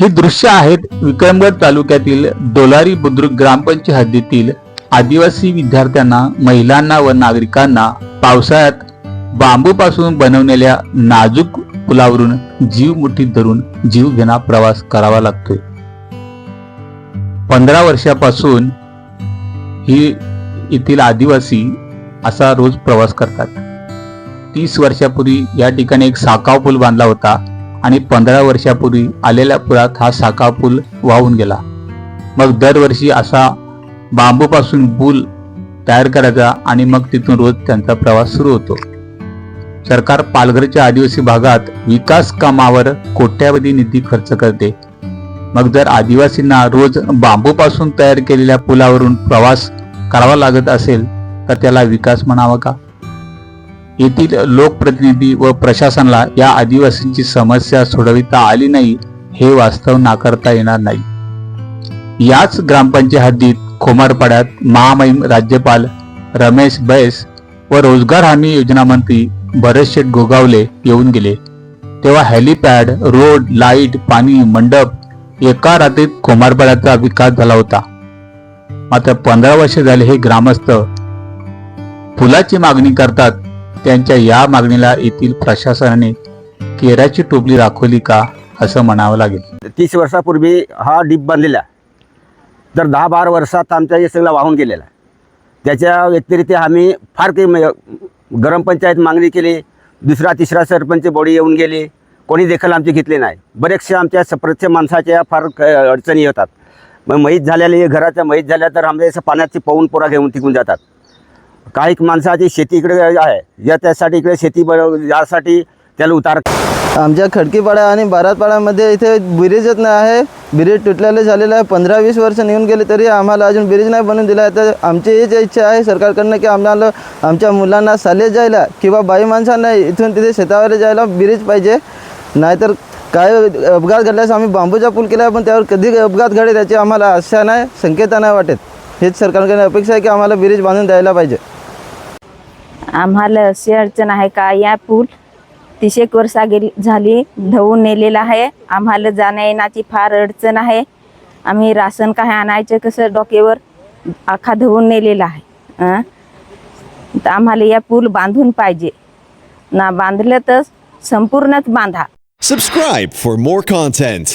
ही दृश्य आहेत विक्रमगड तालुक्यातील डोलारी बुद्रुक ग्रामपंचायत हद्दीतील आदिवासी विद्यार्थ्यांना महिलांना व नागरिकांना पावसाळ्यात बांबूपासून बनवलेल्या नाजूक पुलावरून जीव मुठीत धरून जीव घेणा प्रवास करावा लागतोय. पंधरा वर्षापासून ही येथील आदिवासी असा रोज प्रवास करतात. तीस वर्षापूर्वी या ठिकाणी एक साकाव पूल बांधला होता. आणि पंधरा वर्षापूर्वी आलेल्या पुरात हा साखा पूल वाहून गेला. मग दरवर्षी असा बांबूपासून पूल तयार करायचा आणि मग तिथून रोज त्यांचा प्रवास सुरू होतो. सरकार पालघरच्या आदिवासी भागात विकास कामावर कोट्यावधी निधी खर्च करते. मग जर आदिवासींना रोज बांबूपासून तयार केलेल्या पुलावरून प्रवास करावा लागत असेल तर त्याला विकास म्हणावा का? येथील लोकप्रतिनिधी व प्रशासनाला या आदिवासींची समस्या सोडविता आली नाही हे वास्तव नाकारता येणार नाही. याच ग्रामपंचायत हद्दीत खोमारपाड्यात महामहिम राज्यपाल रमेश बैस व रोजगार हमी योजना मंत्री भरत शेठ गोगावले येऊन गेले. तेव्हा हेलिपॅड रोड लाइट पाणी मंडप एका रात्रीत खोमारपाड्याचा विकास झाला होता. मात्र पंधरा वर्ष झाले हे ग्रामस्थ फुलाची मागणी करतात त्यांच्या या मागणीला येथील प्रशासनाने केराची टोपली राखवली का असं म्हणावं लागेल. तीस वर्षापूर्वी हा डीप बांधलेला. तर दहा बारा वर्षात आमच्या हे सगळं वाहून गेलेला. त्याच्या व्यतिरिक्त आम्ही फार काही म- ग्रामपंचायत मागणी केली. दुसरा तिसरा सरपंच बॉडी येऊन गेले. कोणी देखील आमची घेतली नाही. बरेचसे आमच्या स- प्रत्येक माणसाच्या फार क- अडचणी होतात मग मैत झालेले घराच्या मैत झाल्या तर आमच्या असं पाण्याची पाऊन पोरा घेऊन टिकून जातात. काही माणसाची शेती इकडे आहे. या त्यासाठी इकडे शेती बळ यासाठी त्याला उतार आमच्या खडकीपाडा आणि बारातपाड्यामध्ये इथे ब्रिजच नाही आहे. ब्रिज तुटलेले झालेलं आहे. पंधरा वीस वर्ष निघून गेले तरी आम्हाला अजून ब्रिज नाही बनवून दिला आहे. तर आमची हीच इच्छा आहे सरकारकडनं की आम्हाला आमच्या मुलांना सालेज जायला किंवा बाई माणसांना इथून तिथे शेतावर जायला ब्रिज पाहिजे. नाहीतर काय अपघात घडल्यास आम्ही बांबूचा पूल केला आहे पण त्यावर कधी अपघात घडेल याची आम्हाला आशा नाही संकेता नाही वाटत. हेच सरकारकडे अपेक्षा आहे की आम्हाला ब्रिज बांधून द्यायला पाहिजे. आम्हाला अशी अडचण आहे का? या पूल तिशेक वर्षा गेली झाली धवून नेलेला आहे. आम्हाला जाण्या येण्याची फार अडचण आहे. आम्ही राशन काय आणायचं कसं डोक्यावर? आखा धवून नेलेला आहे. तर आम्हाला या पूल बांधून पाहिजे. ना बांधलं तर संपूर्णच बांधा. Subscribe for more content